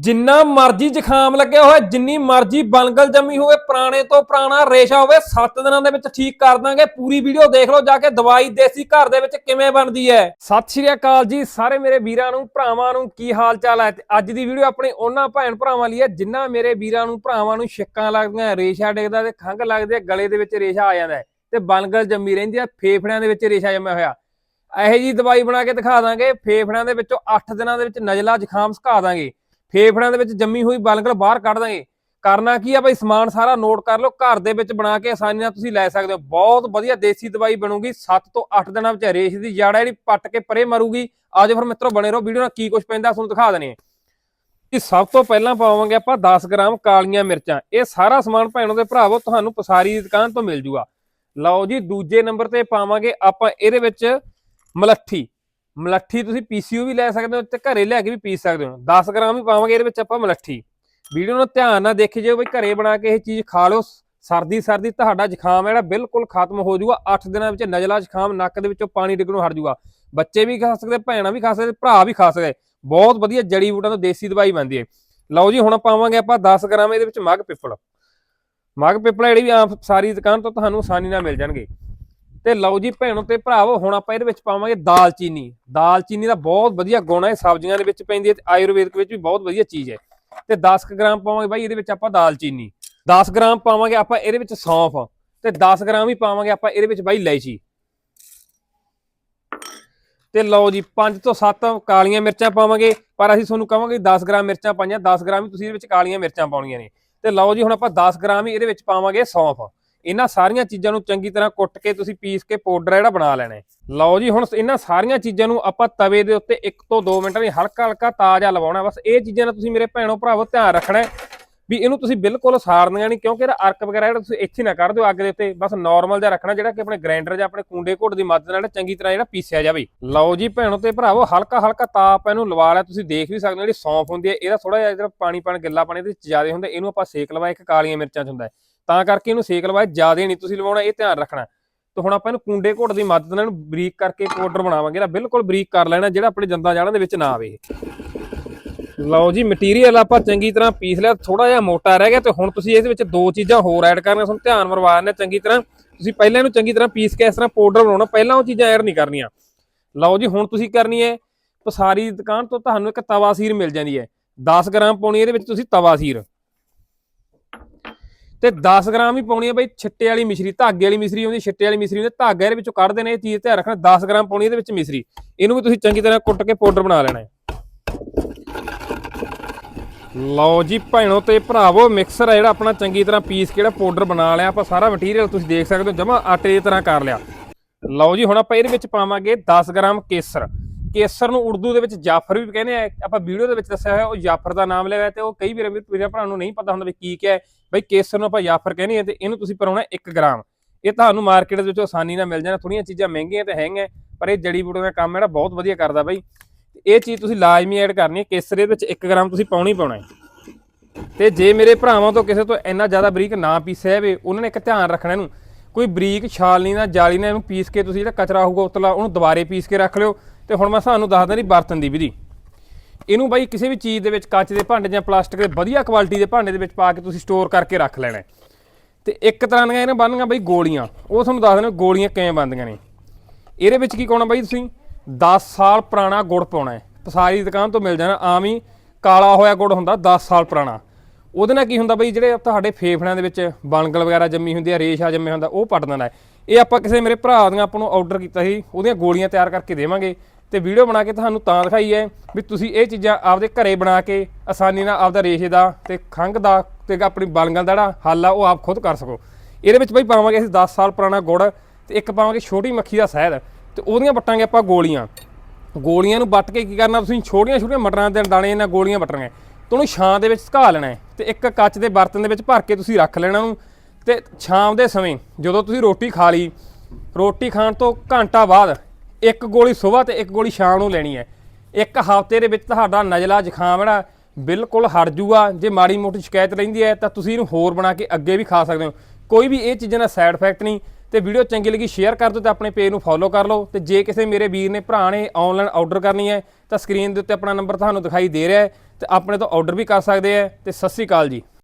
ਜਿੰਨਾ ਮਰਜ਼ੀ ਜ਼ੁਕਾਮ ਲੱਗਿਆ ਹੋਇਆ ਜਿੰਨੀ ਮਰਜ਼ੀ ਬਲਗਲ ਜੰਮੀ ਹੋਵੇ, ਪੁਰਾਣੇ ਤੋਂ ਪੁਰਾਣਾ ਰੇਸ਼ਾ ਹੋਵੇ 7 ਦਿਨਾਂ ਦੇ ਵਿੱਚ ਠੀਕ ਕਰ ਦਾਂਗੇ। ਪੂਰੀ ਵੀਡੀਓ ਦੇਖ ਲਓ ਜਾ ਕੇ ਦਵਾਈ ਦੇਸੀ ਘਰ ਦੇ ਵਿੱਚ ਕਿਵੇਂ ਬਣਦੀ ਹੈ। ਸਤਿ ਸ਼੍ਰੀ ਅਕਾਲ ਜੀ ਸਾਰੇ ਮੇਰੇ ਵੀਰਾਂ ਨੂੰ, ਭਰਾਵਾਂ ਨੂੰ, ਕੀ ਹਾਲ ਚਾਲ ਹੈ? ਅੱਜ ਦੀ ਵੀਡੀਓ ਆਪਣੇ ਉਹਨਾਂ ਭੈਣ ਭਰਾਵਾਂ ਲਈ ਹੈ ਜਿਨ੍ਹਾਂ ਮੇਰੇ ਵੀਰਾਂ ਨੂੰ, ਭਰਾਵਾਂ ਨੂੰ ਛਿੱਕਾਂ ਲੱਗਦੀਆਂ, ਰੇਸ਼ਾ ਡਿੱਗਦਾ ਤੇ ਖੰਘ ਲੱਗਦੇ ਹੈ, ਗਲੇ ਦੇ ਵਿੱਚ ਰੇਸ਼ਾ ਆ ਜਾਂਦਾ ਤੇ ਬਲਗਲ ਜੰਮੀ ਰਹਿੰਦੀ ਹੈ, ਫੇਫੜਿਆਂ ਦੇ ਵਿੱਚ ਰੇਸ਼ਾ ਜੰਮਿਆ ਹੋਇਆ। ਇਹੋ ਜੀ ਦਵਾਈ ਬਣਾ ਕੇ ਦਿਖਾ ਦਾਂਗੇ, ਫੇਫੜਿਆਂ ਦੇ ਵਿੱਚੋਂ 8 ਦਿਨਾਂ ਦੇ ਵਿੱਚ ਨਜ਼ਲਾ ਜ਼ੁਕਾਮ ਸੁਕਾ ਦਾਂਗੇ। ਫੇਫੜਿਆਂ ਦੇ ਵਿੱਚ ਜੰਮੀ ਹੋਈ ਬਲਗਲ ਬਾਹਰ ਕੱਢ ਦਾਂਗੇ। ਕਰਨਾ ਕੀ ਆ ਭਾਈ ਸਮਾਨ ਸਾਰਾ ਨੋਟ ਕਰ ਲਓ, ਘਰ ਦੇ ਵਿੱਚ ਬਣਾ ਕੇ ਆਸਾਨੀ ਨਾਲ ਤੁਸੀਂ ਲੈ ਸਕਦੇ ਹੋ। ਬਹੁਤ ਵਧੀਆ ਦੇਸੀ ਦਵਾਈ ਬਣੂਗੀ। 7 ਤੋਂ 8 ਦਿਨਾਂ ਵਿੱਚ ਰੇਸ਼ ਦੀ ਜੜ ਹੈ ਜਿਹੜੀ ਪੱਟ ਕੇ ਪਰੇ ਮਰੂਗੀ। ਆਜੋ ਫਿਰ ਮਿੱਤਰੋ, ਬਣੇ ਰਹੋ ਵੀਡੀਓ ਨਾਲ। ਕੀ ਕੁਝ ਪੈਂਦਾ ਤੁਹਾਨੂੰ ਦਿਖਾ ਦਨੇ ਆ ਸਭ ਤੋਂ ਪਹਿਲਾਂ ਪਾਵਾਂਗੇ ਆਪਾਂ 10 ਗ੍ਰਾਮ ਕਾਲੀਆਂ ਮਿਰਚਾਂ। ਇਹ ਸਾਰਾ ਸਮਾਨ ਭੈਣੋ ਦੇ ਭਰਾਵੋ, ਤੁਹਾਨੂੰ ਪਸਾਰੀ ਦੀ ਦੁਕਾਨ ਤੋਂ ਮਿਲ ਜੂਗਾ। ਲਓ ਜੀ, ਦੂਜੇ ਨੰਬਰ ਤੇ ਪਾਵਾਂਗੇ ਆਪਾਂ ਇਹਦੇ ਵਿੱਚ ਮਲੱਠੀ। ਮਲੱਠੀ ਤੁਸੀਂ ਪੀਸੀਓ ਵੀ ਲੈ ਸਕਦੇ ਹੋ ਤੇ ਘਰੇ ਲੈ ਕੇ ਵੀ ਪੀ ਸਕਦੇ ਹੋ। 10 ਗ੍ਰਾਮ ਹੀ ਪਾਵਾਂਗੇ ਇਹਦੇ ਵਿੱਚ ਆਪਾਂ ਮਲੱਠੀ। ਵੀਡੀਓ ਨੂੰ ਧਿਆਨ ਨਾਲ ਦੇਖੀ ਜਾਓ ਬਈ ਘਰੇ ਬਣਾ ਕੇ ਇਹ ਚੀਜ਼ ਖਾ ਲਓ। ਸਰਦੀ ਸਰਦੀ ਤੁਹਾਡਾ ਜ਼ੁਕਾਮ ਜਿਹੜਾ ਬਿਲਕੁਲ ਖਤਮ ਹੋ ਜਾਊਗਾ। 8 ਦਿਨਾਂ ਵਿੱਚ ਨਜ਼ਲਾ ਜ਼ੁਕਾਮ ਨੱਕ ਦੇ ਵਿੱਚੋਂ ਪਾਣੀ ਡਿੱਗਣੋਂ ਹਟ ਜਾਊਗਾ। ਬੱਚੇ ਵੀ ਖਾ ਸਕਦੇ, ਭੈਣਾਂ ਵੀ ਖਾ ਸਕਦੇ, ਭਰਾ ਵੀ ਖਾ ਸਕਦੇ। ਬਹੁਤ ਵਧੀਆ ਜੜੀ ਬੂਟਾਂ ਤੋਂ ਦੇਸੀ ਦਵਾਈ ਬਣਦੀ ਹੈ। ਲਓ ਜੀ, ਹੁਣ ਪਾਵਾਂਗੇ ਆਪਾਂ 10 ਗ੍ਰਾਮ ਇਹਦੇ ਵਿੱਚ ਮਗ ਪਿੱਪਲ। ਮਗ ਪਿੱਪਲ ਜਿਹੜੀ ਵੀ ਆਮ ਸਾਰੀ ਦੁਕਾਨ ਤੋਂ ਤੁਹਾਨੂੰ ਆਸਾਨੀ ਨਾਲ ਮਿਲ ਜਾਣਗੇ। ਤੇ ਲਓ ਜੀ ਭੈਣੋ ਤੇ ਭਰਾਵੋ, ਹੁਣ ਆਪਾਂ ਇਹਦੇ ਵਿੱਚ ਪਾਵਾਂਗੇ ਦਾਲਚੀਨੀ ਦਾਲਚੀਨੀ ਦਾ ਬਹੁਤ ਵਧੀਆ ਗੁਣ ਹੈ ਸਬਜ਼ੀਆਂ ਦੇ ਵਿੱਚ ਪੈਂਦੀ ਹੈ ਤੇ ਆਯੁਰਵੇਦਿਕ ਵਿੱਚ ਵੀ ਬਹੁਤ ਵਧੀਆ ਚੀਜ਼ ਹੈ। ਤੇ 10 ਗ੍ਰਾਮ ਪਾਵਾਂਗੇ ਬਾਈ, ਇਹਦੇ ਵਿੱਚ ਆਪਾਂ ਦਾਲਚੀਨੀ 10 ਗ੍ਰਾਮ ਪਾਵਾਂਗੇ ਆਪਾਂ ਇਹਦੇ ਵਿੱਚ ਸੌਂਫ। ਤੇ 10 ਗ੍ਰਾਮ ਹੀ ਪਾਵਾਂਗੇ ਆਪਾਂ ਇਹਦੇ ਵਿੱਚ ਬਾਈ ਇਲਾਇਚੀ। ਤੇ ਲਓ ਜੀ 5 ਤੋਂ 7 ਕਾਲੀਆਂ ਮਿਰਚਾਂ ਪਾਵਾਂਗੇ, ਪਰ ਅਸੀਂ ਤੁਹਾਨੂੰ ਕਹਾਂਗੇ 10 ਗ੍ਰਾਮ ਮਿਰਚਾਂ ਪਾਈਆਂ 10 ਗ੍ਰਾਮ ਹੀ ਤੁਸੀਂ ਇਹਦੇ ਵਿੱਚ ਕਾਲੀਆਂ ਮਿਰਚਾਂ ਪਾਉਣੀਆਂ ਨੇ। ਤੇ ਲਓ ਜੀ, ਹੁਣ ਆਪਾਂ 10 ਗ੍ਰਾਮ ਹੀ ਇਹਦੇ ਵਿੱਚ ਪਾਵਾਂਗੇ ਸੌਂਫ। ਇਹਨਾਂ ਸਾਰੀਆਂ ਚੀਜ਼ਾਂ ਨੂੰ ਚੰਗੀ ਤਰ੍ਹਾਂ ਕੁੱਟ ਕੇ ਤੁਸੀਂ ਪੀਸ ਕੇ ਪਾਊਡਰ ਜਿਹੜਾ ਬਣਾ ਲੈਣਾ ਲਓ ਜੀ, ਹੁਣ ਇਹਨਾਂ ਸਾਰੀਆਂ ਚੀਜ਼ਾਂ ਨੂੰ ਆਪਾਂ ਤਵੇ ਦੇ ਉੱਤੇ 1 ਤੋਂ 2 ਮਿੰਟ ਲਈ ਹਲਕਾ ਹਲਕਾ ਤਾਜ਼ਾ ਲਵਾਉਣਾ ਬਸ ਇਹ ਚੀਜ਼ਾਂ ਦਾ ਤੁਸੀਂ ਮੇਰੇ ਭੈਣੋ ਭਰਾਵੋ ਧਿਆਨ ਰੱਖਣਾ ਵੀ ਇਹਨੂੰ ਤੁਸੀਂ ਬਿਲਕੁਲ ਸਾੜਨੀਆਂ ਨਹੀਂ, ਕਿਉਂਕਿ ਇਹਦਾ ਅਰਕ ਵਗੈਰਾ ਜਿਹੜਾ ਤੁਸੀਂ ਇੱਥੇ ਨਾ ਕਰ ਦਿਓ ਅੱਗ ਦੇ ਉੱਤੇ। ਬਸ ਨਾਰਮਲ ਜਿਹਾ ਰੱਖਣਾ, ਜਿਹੜਾ ਕਿ ਆਪਣੇ ਗ੍ਰਾਈਂਡਰ ਜਾਂ ਆਪਣੇ ਕੁੰਡੇ ਘੋਟ ਦੀ ਮਦਦ ਨਾਲ ਚੰਗੀ ਤਰ੍ਹਾਂ ਜਿਹੜਾ ਪੀਸਿਆ ਜਾਵੇ। ਲਓ ਜੀ ਭੈਣੋ ਤੇ ਭਰਾਵੋ, ਹਲਕਾ ਹਲਕਾ ਤਾਪ ਇਹਨੂੰ ਲਵਾ ਲਿਆ। ਤੁਸੀਂ ਦੇਖ ਵੀ ਸਕਦੇ ਹੋ ਜਿਹੜੀ ਸੌਂਫ ਹੁੰਦੀ ਹੈ, ਇਹਦਾ ਥੋੜਾ ਜਿਹਾ ਜਿਹੜਾ ਪਾਣੀ ਪਾਣ ਗਿੱਲਾ ਪਾਣੀ ਦੇ ਵਿੱਚ ਜ਼ਿਆਦਾ ਹੁੰਦਾ, ਇਹਨੂੰ ਆਪਾਂ ਸੇਕ ਲਵਾ, ਇੱਕ ਕਾਲੀਆਂ ਮਿਰਚਾਂ ਚ ਹੁੰਦਾ ਹੈ। ਤਾਂ ਕਰਕੇ ਇਹਨੂੰ ਸੇਕ ਲਵਾਇਆ ਜ਼ਿਆਦਾ ਨਹੀਂ ਤੁਸੀਂ ਲਵਾਉਣਾ, ਇਹ ਧਿਆਨ ਰੱਖਣਾ। ਤੇ ਹੁਣ ਆਪਾਂ ਇਹਨੂੰ ਕੁੰਡੇ ਘੋਟ ਦੀ ਮਦਦ ਨਾਲ ਇਹਨੂੰ ਬਰੀਕ ਕਰਕੇ ਪਾਊਡਰ ਬਣਾਵਾਂਗੇ ਨਾ ਬਿਲਕੁਲ ਬਰੀਕ ਕਰ ਲੈਣਾ, ਜਿਹੜਾ ਆਪਣੇ ਜੰਦਾਂ ਜਾਣਾ ਦੇ ਵਿੱਚ ਨਾ ਆਵੇ ਲਓ ਜੀ ਮਟੀਰੀਅਲ ਆਪਾਂ ਚੰਗੀ ਤਰ੍ਹਾਂ ਪੀਸ ਲਿਆ ਥੋੜਾ ਜਿਹਾ ਮੋਟਾ ਰਹਿ ਗਿਆ ਤੇ ਹੁਣ ਤੁਸੀਂ ਇਹਦੇ ਵਿੱਚ ਦੋ ਚੀਜ਼ਾਂ ਹੋਰ ਐਡ ਕਰਨੀਆਂ, ਤੁਹਾਨੂੰ ਧਿਆਨ ਮਰਵਾ ਨੇ, ਚੰਗੀ ਤਰ੍ਹਾਂ ਤੁਸੀਂ ਪਹਿਲਾਂ ਇਹਨੂੰ ਚੰਗੀ ਤਰ੍ਹਾਂ ਪੀਸ ਕੇ ਇਸ ਤਰ੍ਹਾਂ ਪਾਊਡਰ ਬਣਾਉਣਾ, ਪਹਿਲਾਂ ਉਹ ਚੀਜ਼ਾਂ ਐਡ ਨਹੀਂ ਕਰਨੀਆਂ। ਲਓ ਜੀ, ਹੁਣ ਤੁਸੀਂ ਕਰਨੀ ਹੈ, ਪਸਾਰੀ ਦੁਕਾਨ ਤੋਂ ਤੁਹਾਨੂੰ ਇੱਕ ਤਵਾ ਸੀਰ ਮਿਲ ਜਾਂਦੀ ਹੈ 10 ਗ੍ਰਾਮ ਪਾਉਣੀ ਇਹਦੇ ਵਿੱਚ ਤੁਸੀਂ ਤਵਾ ਸੀਰ। ਤੇ 10 ਗ੍ਰਾਮ ਹੀ ਪਾਉਣੀ ਹੈ ਬਈ, ਛਿੱਟੇ ਵਾਲੀ ਮਿਸ਼ਰੀ, ਧਾਗੇ ਵਾਲੀ ਮਿਸ਼ਰੀ ਹੁੰਦੀ ਛਿੱਟੇ ਵਾਲੀ ਮਿਸ਼ਰੀ ਹੁੰਦੀ ਧਾਗਾ ਇਹਦੇ ਵਿੱਚੋਂ ਕੱਢਦੇ ਨੇ ਇਹ ਚੀਜ਼ ਧਿਆਨ ਰੱਖਣਾ 10 ਗ੍ਰਾਮ ਪਾਉਣੀ ਇਹਦੇ ਵਿੱਚ ਮਿਸ਼ਰੀ। ਇਹਨੂੰ ਵੀ ਤੁਸੀਂ ਚੰਗੀ ਤਰ੍ਹਾਂ ਕੁੱਟ ਕੇ ਪਾਊਡਰ ਬਣਾ ਲੈਣਾ ਹੈ। ਲਓ ਜੀ ਭੈਣੋ ਤੇ ਭਰਾਵੋ, ਮਿਕਸਰ ਹੈ ਜਿਹੜਾ ਆਪਣਾ ਚੰਗੀ ਤਰ੍ਹਾਂ ਪੀਸ ਕੇ ਜਿਹੜਾ ਪਾਊਡਰ ਬਣਾ ਲਿਆ। ਆਪਾਂ ਸਾਰਾ ਮਟੀਰੀਅਲ ਤੁਸੀਂ ਦੇਖ ਸਕਦੇ ਹੋ, ਜਮਾ ਆਟੇ ਦੀ ਤਰ੍ਹਾਂ ਕਰ ਲਿਆ। ਲਓ ਜੀ, ਹੁਣ ਆਪਾਂ ਇਹਦੇ ਵਿੱਚ ਪਾਵਾਂਗੇ 10 ਗ੍ਰਾਮ ਕੇਸਰ। ਕੇਸਰ ਨੂੰ ਉਰਦੂ ਦੇ ਵਿੱਚ ਜਾਫਰ ਵੀ ਕਹਿੰਦੇ ਆ। ਆਪਾਂ ਵੀਡੀਓ ਦੇ ਵਿੱਚ ਦੱਸਿਆ ਹੋਇਆ, ਉਹ ਜਾਫਰ ਦਾ ਨਾਮ ਲਿਆ ਹੋਇਆ ਤੇ ਉਹ ਕਈ ਵੀਰਾਂ ਵੀਰਾਂ ਭਰਾ ਨੂੰ ਨਹੀਂ ਪਤਾ ਹੁੰਦਾ ਵੀ ਕੀ ਕਿਹਾ ਬਈ ਕੇਸਰ ਨੂੰ ਆਪਾਂ ਜਾਫਰ ਕਹਿੰਦੇ ਆ ਤੇ ਇਹਨੂੰ ਤੁਸੀਂ ਪਰਾਉਣਾ 1 ਗ੍ਰਾਮ। ਇਹ ਤੁਹਾਨੂੰ ਮਾਰਕੀਟ ਦੇ ਵਿੱਚ ਆਸਾਨੀ ਨਾਲ ਮਿਲ ਜਾਣਾ। ਥੋੜੀਆਂ ਚੀਜ਼ਾਂ ਮਹਿੰਗੀਆਂ ਤੇ ਹੈਗੀਆਂ, ਪਰ ਇਹ ਜੜੀ ਬੂਟੀਆਂ ਦਾ ਕੰਮ ਜਿਹੜਾ ਬਹੁਤ ਵਧੀਆ ਕਰਦਾ ਬਈ। ਇਹ ਚੀਜ਼ ਤੁਸੀਂ ਲਾਜ਼ਮੀ ਐਡ ਕਰਨੀ ਹੈ। ਕੇਸਰ ਦੇ ਵਿੱਚ 1 ਗ੍ਰਾਮ ਤੁਸੀਂ ਪਾਉਣੀ ਪਾਉਣਾ ਹੈ। ਤੇ ਜੇ ਮੇਰੇ ਭਰਾਵਾਂ ਤੋਂ ਕਿਸੇ ਤੋਂ ਇੰਨਾ ਜ਼ਿਆਦਾ ਬਰੀਕ ਨਾ ਪੀਸਿਆ ਜਾਵੇ, ਉਹਨਾਂ ਨੇ ਇੱਕ ਧਿਆਨ ਰੱਖਣਾ ਇਹਨੂੰ। ਕੋਈ ਬਰੀਕ ਛਾਲਣੀ ਨਾਲ ਜਾਲੀ ਨਾਲ ਇਹਨੂੰ ਪੀਸ ਕੇ ਤੁਸੀਂ ਜਿਹੜਾ ਕਚਰਾ ਹੋਊਗਾ, ਉਤਲਾ ਉਹਨੂੰ ਦੁਬਾਰੇ ਪੀਸ ਕੇ ਰੱਖ ਲਿਓ। ਤੇ ਹੁਣ ਮੈਂ ਤੁਹਾਨੂੰ ਦੱਸਦਾ ਨਹੀਂ ਬਰਤਨ ਦੀ ਵਿਧੀ। ਇਹਨੂੰ ਬਾਈ ਕਿਸੇ ਵੀ ਚੀਜ਼ ਦੇ ਵਿੱਚ ਕੱਚ ਦੇ ਭਾਂਡੇ ਜਾਂ ਪਲਾਸਟਿਕ ਦੇ ਵਧੀਆ ਕੁਆਲਿਟੀ ਦੇ ਭਾਂਡੇ ਦੇ ਵਿੱਚ ਪਾ ਕੇ ਤੁਸੀਂ ਸਟੋਰ ਕਰਕੇ ਰੱਖ ਲੈਣਾ ਹੈ। ਤੇ ਇੱਕ ਤਰ੍ਹਾਂ ਦੀਆਂ ਇਹਨਾਂ ਬਣਨੀਆਂ ਬਾਈ ਗੋਲੀਆਂ। ਉਹ ਤੁਹਾਨੂੰ ਦੱਸ ਦਿੰਦੇ ਗੋਲੀਆਂ ਕਿਵੇਂ ਬਣਦੀਆਂ ਨੇ। ਇਹਦੇ ਵਿੱਚ ਕੀ ਪਾਉਣਾ ਬਾਈ ਤੁਸੀਂ? 10 ਸਾਲ ਪੁਰਾਣਾ ਗੁੜ ਪਾਉਣਾ ਹੈ। ਪਸਾਰੀ ਦੀ ਦੁਕਾਨ ਤੋਂ ਮਿਲ ਜਾਣਾ, ਆਮ ਹੀ ਕਾਲਾ ਹੋਇਆ ਗੁੜ ਹੁੰਦਾ 10 ਸਾਲ ਪੁਰਾਣਾ। ਉਹਦੇ ਨਾਲ ਕੀ ਹੁੰਦਾ ਬਈ, ਜਿਹੜੇ ਤੁਹਾਡੇ ਫੇਫੜਿਆਂ ਦੇ ਵਿੱਚ ਬਲਗਲ ਵਗੈਰਾ ਜੰਮੀ ਹੁੰਦੀ ਹੈ ਰੇਸ਼ਾ ਜੰਮਿਆ ਹੁੰਦਾ, ਉਹ ਪੱਟ ਦਿੰਦਾ ਇਹ ਆਪਾਂ ਕਿਸੇ ਮੇਰੇ ਭਰਾ ਦੀਆਂ ਆਪਾਂ ਨੂੰ ਆਰਡਰ ਕੀਤਾ ਸੀ, ਉਹਦੀਆਂ ਗੋਲੀਆਂ ਤਿਆਰ ਕਰਕੇ ਦੇਵਾਂਗੇ। ਤੇ ਵੀਡੀਓ ਬਣਾ ਕੇ ਤੁਹਾਨੂੰ ਤਾਂ ਦਿਖਾਈ ਹੈ ਵੀ ਤੁਸੀਂ ਇਹ ਚੀਜ਼ਾਂ ਆਪਦੇ ਘਰੇ ਬਣਾ ਕੇ ਆਸਾਨੀ ਨਾਲ ਆਪਦਾ ਰੇਸ਼ੇ ਦਾ ਤੇ ਖੰਘ ਦਾ ਤੇ ਆਪਣੀ ਬਲਗਲ ਦਾ ਜਿਹੜਾ ਹੱਲ ਆ, ਉਹ ਆਪ ਖੁਦ ਕਰ ਸਕੋ। ਇਹਦੇ ਵਿੱਚ ਬਈ ਪਾਵਾਂਗੇ ਅਸੀਂ 10 ਸਾਲ ਪੁਰਾਣਾ ਗੁੜ ਤੇ ਇੱਕ ਪਾਵਾਂਗੇ ਛੋਟੀ ਮੱਖੀ ਦਾ ਸ਼ਹਿਦ ਤੇ ਉਹਦੀਆਂ ਵੱਟਾਂਗੇ ਆਪਾਂ ਗੋਲੀਆਂ। ਗੋਲੀਆਂ ਨੂੰ ਵੱਟ ਕੇ ਕੀ ਕਰਨਾ ਤੁਸੀਂ? ਛੋਟੀਆਂ ਛੋਟੀਆਂ ਮਟਰਾਂ ਦੇ ਦਾਣੇ ਇਹਨਾਂ ਗੋਲੀਆਂ ਵੱਟਣੀਆਂ। ਤੇ ਉਹਨੂੰ ਛਾਂ ਦੇ ਵਿੱਚ ਸੁਕਾ ਲੈਣਾ ਹੈ ਤੇ ਇੱਕ ਕੱਚ ਦੇ ਬਰਤਨ ਦੇ ਵਿੱਚ ਭਰ ਕੇ ਤੁਸੀਂ ਰੱਖ ਲੈਣਾ ਉਹਨੂੰ। ਤੇ ਸ਼ਾਮ ਦੇ ਸਮੇਂ ਜਦੋਂ ਤੁਸੀਂ ਰੋਟੀ ਖਾ ਲਈ, ਰੋਟੀ ਖਾਣ ਤੋਂ ਘੰਟਾ ਬਾਅਦ ਇੱਕ ਗੋਲੀ ਸਵੇਰ ਤੇ ਇੱਕ ਗੋਲੀ ਸ਼ਾਮ ਨੂੰ ਲੈਣੀ ਹੈ। ਇੱਕ ਹਫ਼ਤੇ ਦੇ ਵਿੱਚ ਤੁਹਾਡਾ ਨਜ਼ਲਾ ਜ਼ੁਕਾਮ ਜਿਹੜਾ ਬਿਲਕੁਲ ਹਟ ਜੂਗਾ। ਜੇ ਮਾੜੀ ਮੋਟੀ ਸ਼ਿਕਾਇਤ ਰਹਿੰਦੀ ਹੈ ਤਾਂ ਤੁਸੀਂ ਇਹਨੂੰ ਹੋਰ ਬਣਾ ਕੇ ਅੱਗੇ ਵੀ ਖਾ ਸਕਦੇ ਹੋ। ਕੋਈ ਵੀ ਇਹ ਚੀਜ਼ਾਂ ਦਾ ਸਾਈਡ ਇਫੈਕਟ ਨਹੀਂ। ਤੇ ਵੀਡੀਓ ਚੰਗੀ ਲੱਗੀ ਸ਼ੇਅਰ ਕਰ ਦਿਓ ਤੇ ਆਪਣੇ ਪੇਜ ਨੂੰ ਫੋਲੋ ਕਰ ਲਓ। ਤੇ ਜੇ ਕਿਸੇ ਮੇਰੇ ਵੀਰ ਨੇ, ਭਰਾ ਨੇ ਆਨਲਾਈਨ ਆਰਡਰ ਕਰਨੀ ਹੈ, ਤਾਂ ਸਕਰੀਨ ਦੇ ਉੱਤੇ ਆਪਣਾ ਨੰਬਰ ਤੁਹਾਨੂੰ ਦਿਖਾਈ ਦੇ ਰਿਹਾ ਹੈ। ਤੇ ਆਪਣੇ ਤੋਂ ਆਰਡਰ ਵੀ ਕਰ ਸਕਦੇ ਆ ਤੇ ਸਤਿ ਸ੍ਰੀ ਅਕਾਲ ਜੀ।